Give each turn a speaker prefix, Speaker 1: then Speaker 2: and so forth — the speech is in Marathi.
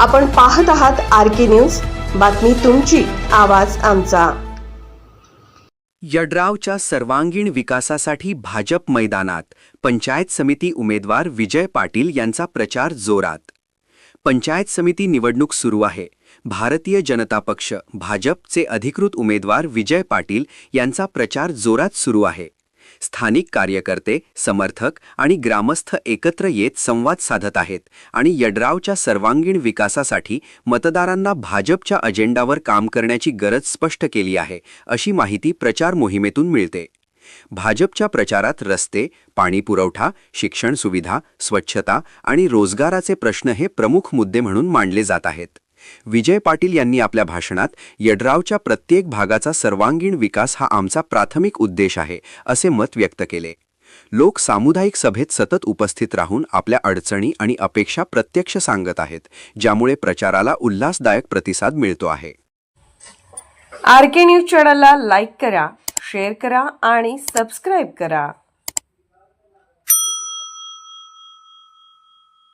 Speaker 1: आपण पाहत आहात आर के न्यूज. बातमी तुमची आवाज आमचा.
Speaker 2: यड्रावच्या सर्वांगीण विकासासाठी भाजप मैदानात पंचायत समिती उमेदवार विजय पाटील यांचा प्रचार जोरात. पंचायत समिती निवडणूक सुरू आहे. भारतीय जनता पक्ष भाजपचे अधिकृत उमेदवार विजय पाटील यांचा प्रचार जोरात सुरू आहे. स्थानिक कार्यकर्ते समर्थक आणि ग्रामस्थ एकत्र येत संवाद साधत आहेत आणि यड्रावच्या सर्वांगीण विकासासाठी मतदारांना भाजपच्या अजेंडावर काम करण्याची गरज स्पष्ट केली आहे अशी माहिती प्रचार मोहिमेतून मिळते. भाजपच्या प्रचारात रस्ते पाणीपुरवठा शिक्षण सुविधा स्वच्छता आणि रोजगाराचे प्रश्न हे प्रमुख मुद्दे म्हणून मांडले जात आहेत. विजय पाटील यांनी आपल्या भाषणात यड्रावच्या प्रत्येक भागाचा सर्वांगीण विकास हा आमचा प्राथमिक उद्देश आहे असे मत व्यक्त केले. लोक सामुदायिक सभेत सतत उपस्थित राहून आपल्या अडचणी आणि अपेक्षा प्रत्यक्ष सांगत आहेत ज्यामुळे प्रचाराला उल्हासदायक प्रतिसाद मिळतो आहे.
Speaker 1: आर के न्यूज चॅनलला लाईक करा शेअर करा आणि सबस्क्राईब करा.